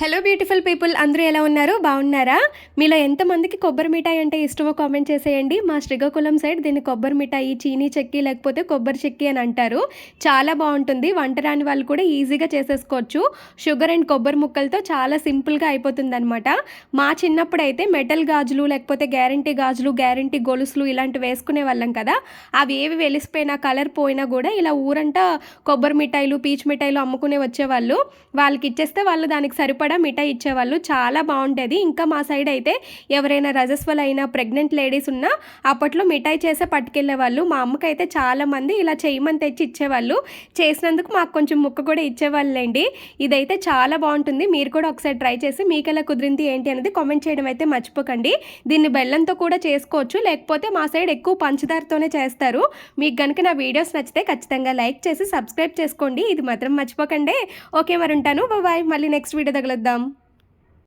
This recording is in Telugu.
హలో బ్యూటిఫుల్ పీపుల్ అందరూ ఎలా ఉన్నారు? బాగున్నారా? మీలో ఎంతమందికి కొబ్బరి మిఠాయి అంటే ఇష్టమో కామెంట్ చేసేయండి. మా శ్రీకాకుళం సైడ్ దీన్ని కొబ్బరి మిఠాయి చీనీ చెక్కి లేకపోతే కొబ్బరి చెక్కి అని అంటారు. చాలా బాగుంటుంది. వంట రాని వాళ్ళు కూడా ఈజీగా చేసేసుకోవచ్చు. షుగర్ అండ్ కొబ్బరి ముక్కలతో చాలా సింపుల్గా అయిపోతుంది అనమాట మా చిన్నప్పుడు అయితే మెటల్ గాజులు లేకపోతే గ్యారంటీ గాజులు గ్యారంటీ గొలుసులు ఇలాంటివి వేసుకునే వాళ్ళం కదా. అవి ఏవి వెలిసిపోయినా కలర్ పోయినా కూడా ఇలా ఊరంతా కొబ్బరి మిఠాయిలు పీచ్ మిఠాయిలు అమ్ముకునే వచ్చేవాళ్ళు. వాళ్ళకి ఇచ్చేస్తే వాళ్ళు దానికి సరిపడ కూడా మిఠాయి ఇచ్చేవాళ్ళు. చాలా బాగుండేది. ఇంకా మా సైడ్ అయితే ఎవరైనా రజస్వల్ అయినా ప్రెగ్నెంట్ లేడీస్ ఉన్నా అప్పట్లో మిఠాయి చేసే పట్టుకెళ్ళేవాళ్ళు మా అమ్మకైతే చాలామంది ఇలా చేయమని తెచ్చి ఇచ్చేవాళ్ళు. చేసినందుకు మాకు కొంచెం ముక్క కూడా ఇచ్చేవాళ్ళండి. ఇదైతే చాలా బాగుంటుంది. మీరు కూడా ఒకసారి ట్రై చేసి మీకు ఎలా కుదిరింది ఏంటి అనేది కామెంట్ చేయడం అయితే మర్చిపోకండి. దీన్ని బెల్లంతో కూడా చేసుకోవచ్చు. లేకపోతే మా సైడ్ ఎక్కువ పంచదారతోనే చేస్తారు. మీకు కనుక నా వీడియోస్ నచ్చితే ఖచ్చితంగా లైక్ చేసి సబ్స్క్రైబ్ చేసుకోండి. ఇది మాత్రం మర్చిపోకండి. ఓకే మరి ఉంటాను. బాయ్ మళ్ళీ నెక్స్ట్ వీడియో दम।